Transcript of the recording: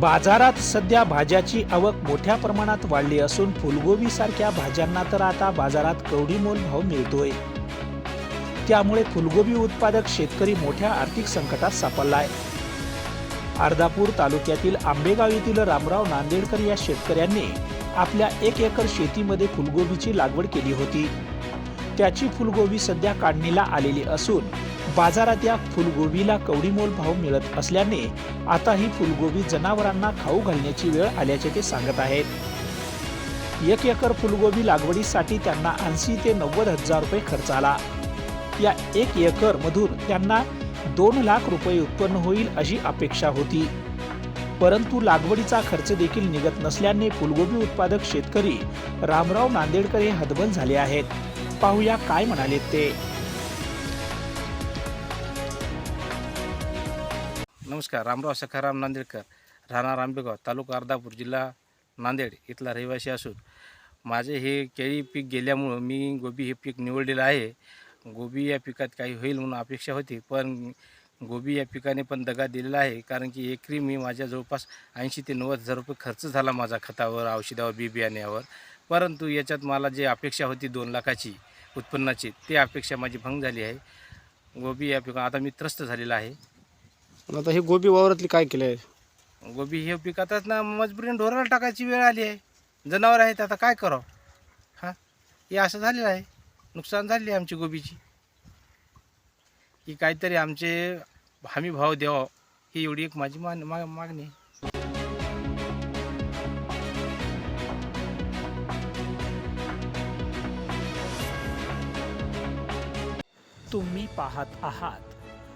बाजारात सध्या भाज्याची आवक मोठ्या प्रमाणात वाढली असून फुलगोबी सारख्या भाज्यांना तर आता बाजारात कवडी मोल भाव मिळतोय. त्यामुळे फुलगोबी उत्पादक शेतकरी मोठ्या आर्थिक संकटात सापडलाय. अर्धापूर तालुक्यातील आंबेगाव येथील रामराव नांदेडकर या शेतकऱ्यांनी आपल्या एक एकर शेतीमध्ये फुलगोबीची लागवड केली होती. त्याची फुलगोबी सध्या काढणीला आलेली असून बाजारात या फुलगोबीला कवडीमोल भाव मिळत असल्याने आता ही फुलगोबी जनावरांना खाऊ घालण्याची वेळ आल्याचे ते सांगत आहेत. एक एकर फुलगोबी लागवडीसाठी त्यांना ऐंशी ते नव्वद हजार रुपये खर्च आला. या एक एकर मधून त्यांना दोन लाख रुपये उत्पन्न होईल अशी अपेक्षा होती. परंतु लागवडीचा खर्च देखील निघत नसल्याने फुलगोबी उत्पादक शेतकरी रामराव नांदेडकर हे हतबल झाले आहेत. पाहूया काय म्हणाले ते. नमस्कार रामराव सखाराम नांदेडकर राहणार आंबेगाव तालुका अर्धापूर जिल्हा नांदेड इथला रहिवासी असून माझे हे केळी पीक गेल्यामुळं मी गोबी हे पीक निवडलेलं आहे. गोबी या पिकात काही होईल म्हणून अपेक्षा होती पण गोबी या पिकाने पण दगा दिलेला आहे कारण की एकरी मी माझ्या जवळपास ऐंशी ते नव्वद हजार रुपये खर्च झाला माझा खतावर औषधावर बी बियाण्यावर. परंतु याच्यात मला जे अपेक्षा होती दोन लाखाची उत्पन्नाची ती अपेक्षा माझी भंग झाली आहे. गोबी या पिका आता मी त्रस्त झालेला आहे. आता हे गोबी वावरातली काय केलं आहे गोबी हे पिकातच ना मजबुरीने ढोराला टाकायची वेळ आली आहे. जनावर आहेत आता काय करावं? हां? हे असं झालेलं आहे. नुकसान झाली आहे आमची गोबीची. की काहीतरी आमचे हमी भाव द्यावा ही एवढी एक माझी मान मा मागणी आहे. तुम्ही पाहत आहात